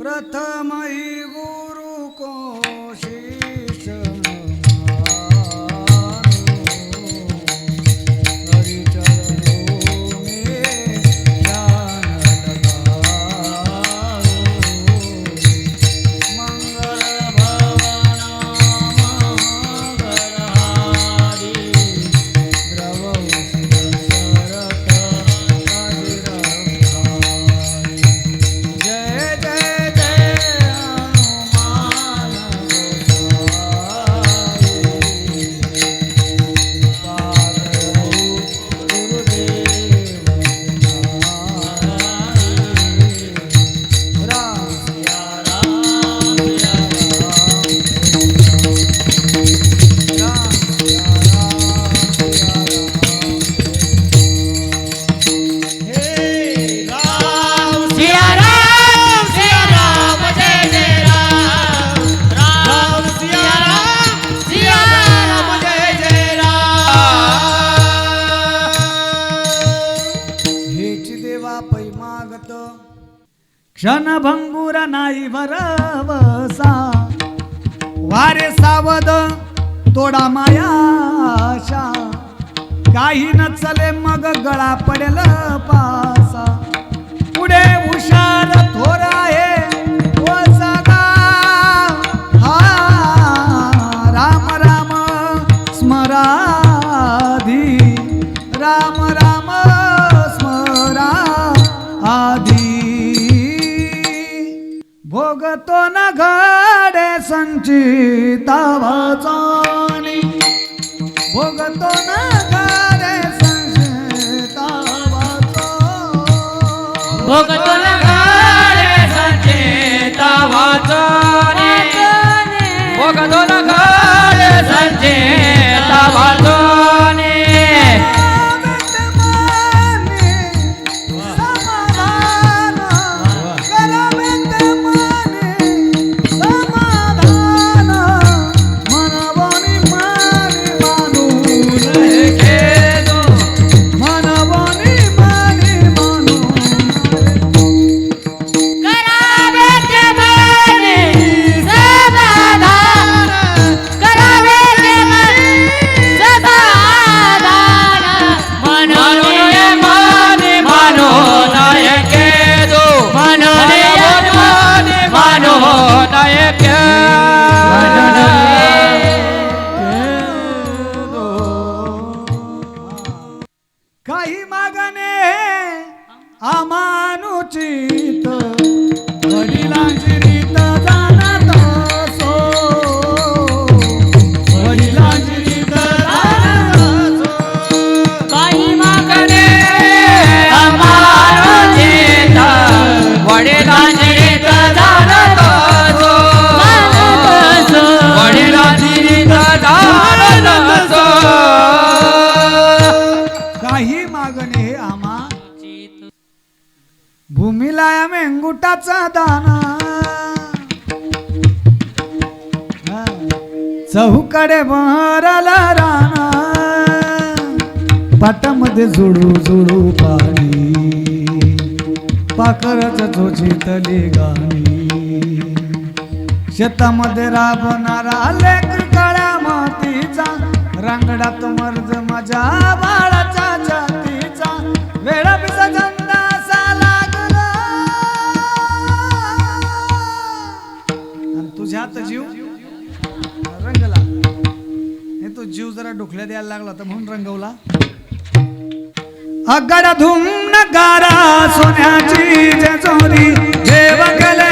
પ્રથમ ગુ नाही भरवसा. वारे सावद तोडा मायाशा काही न चले मग गळा पडेल पासा. पुढे हुशार थोरा आहे वंचिता वाचानी भोगतो ना रे संचिता वाचा भोगतो ना मागणे हे आमा भूमीला या मेंगुटाचा दाना. चहूकडे भरला राणा. पाटामध्ये जुळू जुळू पाणी. पाखरच झोचितले गाणी. शेतामध्ये राबणारा लेकर काळ्या मातीचा. रांगडा तो मर्ज माझ्या बाळाचा तो जीव जरा ढोकल्या द्यायला लागला तर म्हणून रंगवला. अगर धुम नगारा सोन्याची जेवगले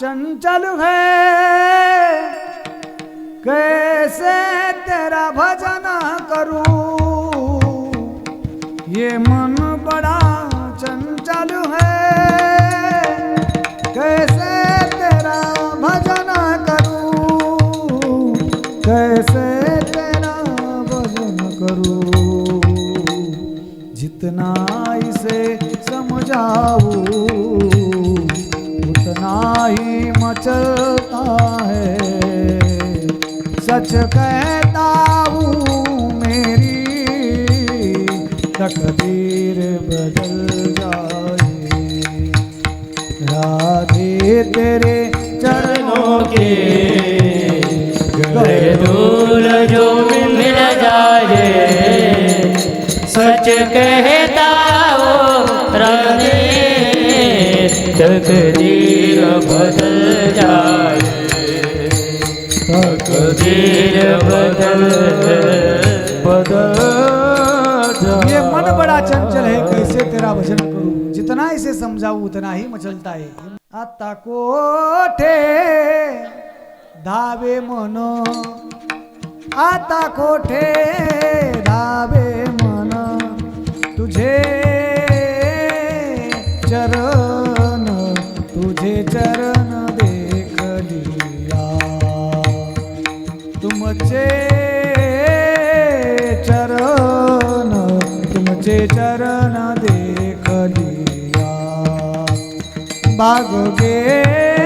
चंचल है। कैसे तेरा भजन करूँ? ये मन बड़ा चंचल है। कैसे तेरा भजन करूँ? कैसे तेरा भजन करूँ? जितना इसे समझाऊं मचलता है। सच कहता हूँ मेरी, तकदीर बदल जाए। राधे तेरे चरणों के दूर जो मिल जाए। सच कहता तकदीर बदल जाए। तकदीर बदल बदल ये मन बड़ा चंचल है कैसे तेरा भजन करूँ। जितना इसे समझाऊं उतना ही मचलता है। आता कोठे धावे मन। आता कोठे धावे मन। तुझे चरण तुझे चरण देख लिया तुमचे चरण तुमचे चरण देख लिया बाग गेला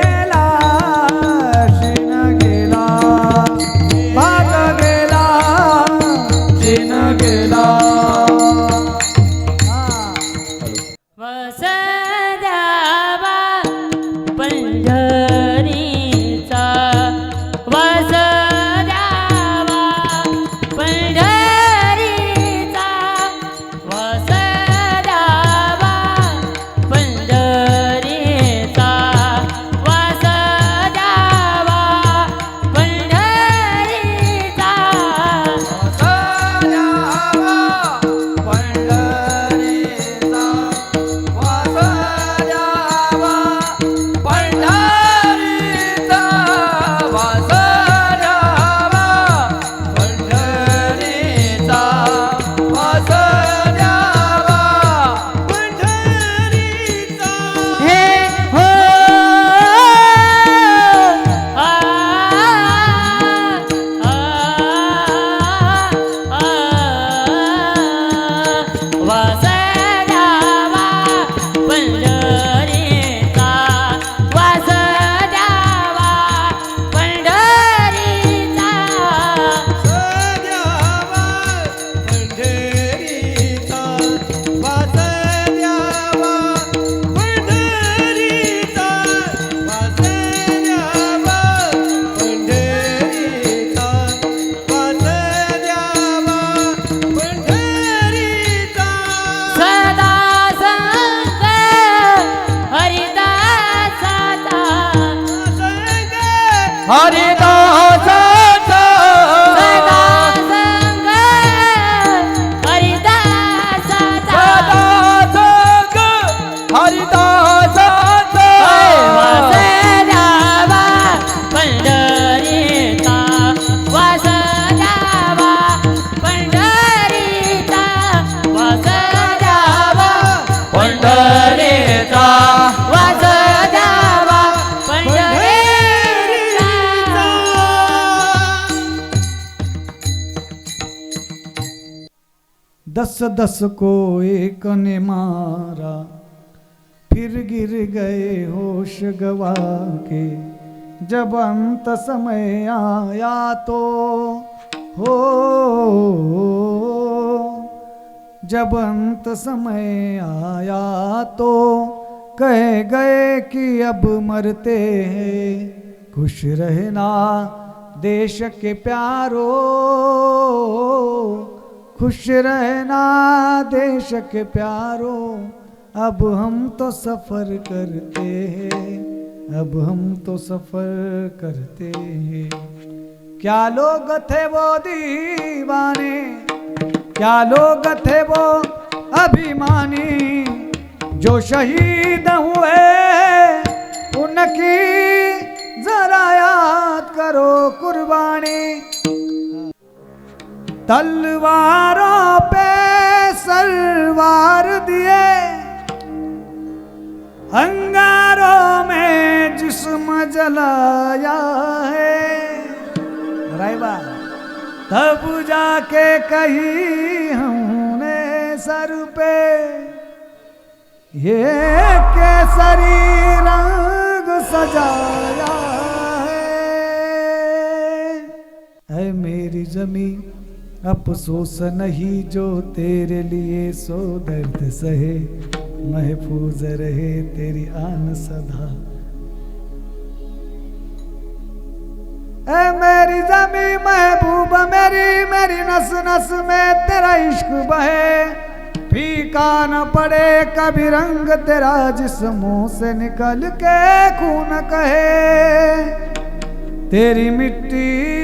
दस दस को एक ने मारा, फिर गिर गए होश गवा के। जब अंत समय आया तो हो, जब अंत समय आया तो कह गए कि अब मरते हैं, खुश रहना देश के प्यारो। खुश रहना देश के प्यारो। अब हम तो सफ़र करते हैं, अब हम तो सफ़र करते हैं। क्या लोग थे वो दीवाने, क्या लोग थे वो अभिमानी? जो शहीद हुए, उनकी जरा याद करो कुर्बानी। तलवारों पे सलवार दिए। अंगारों में जिस्म जलाया है। रायबा, तब जाके कही हमने सर पे ये केसरी रंग सजाया है। मेरी जमी अफसोस नहीं जो तेरे लिए सो दर्द सहे, महफूज रहे तेरी आन सदा। ए मेरी जमी महबूब, मेरी मेरी नस नस में तेरा इश्क बहे। फीका न पड़े कभी रंग तेरा जिस मुँह से निकल के खून कहे। तेरी मिट्टी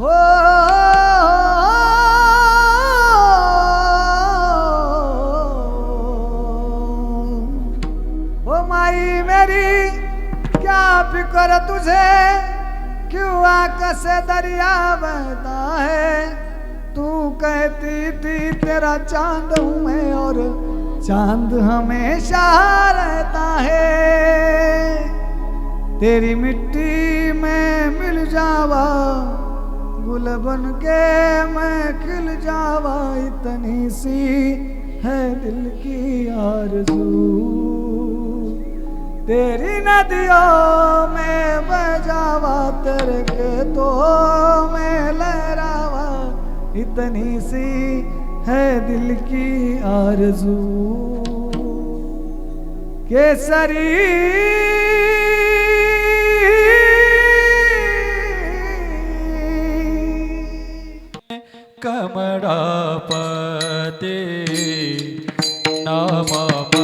ओ माई मेरी क्या फ़िक्र तुझे क्यों आकाश दरिया बहता है तू कहती थी तेरा चाँद हूँ मैं और चाँद हमेशा रहता है तेरी मिट्टी में मिल जावा गुल बन के मैं खिल जावा, इतनी सी है दिल की आरज़ू। तेरी नदियों में बजावा तेरे तो में लहरावा, इतनी सी है दिल की आरज़ू। केसरी कमळापते नाम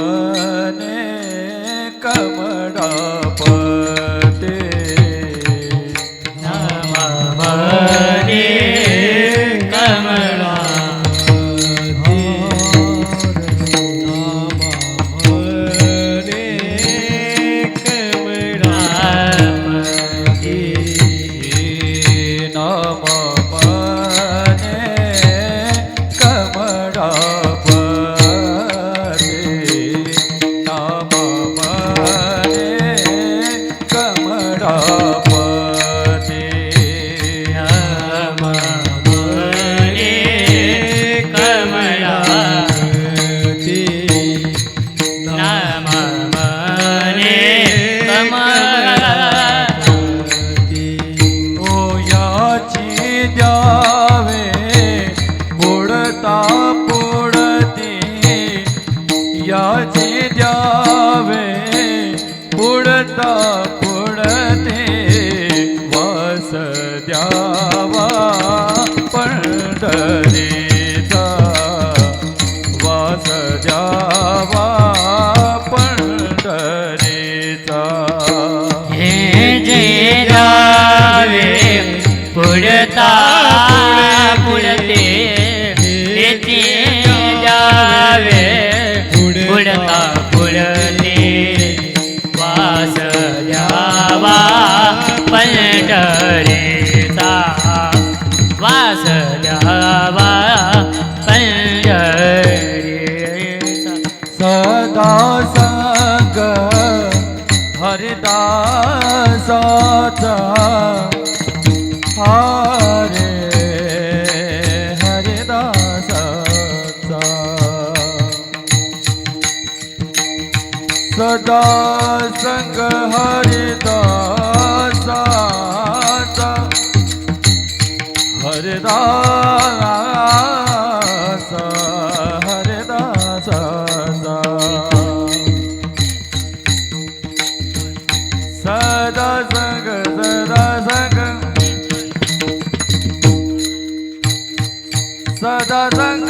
सदा संग सदा संग। सदा संग।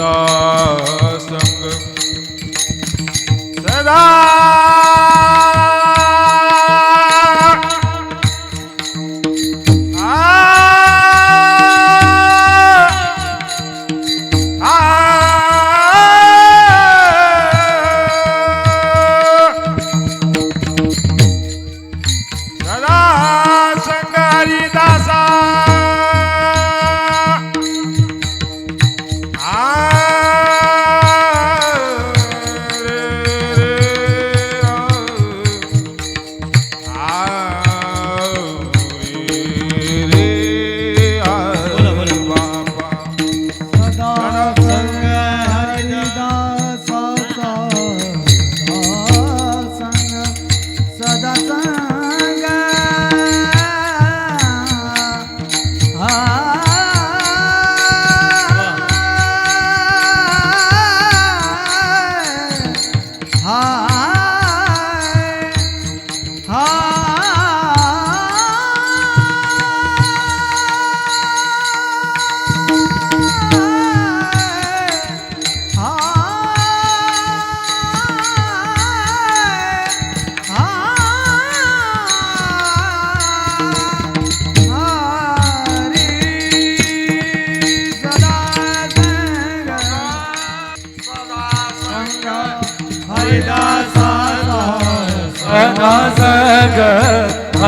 सदा संग सदा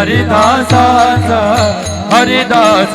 હરિદાસ હરિદાસ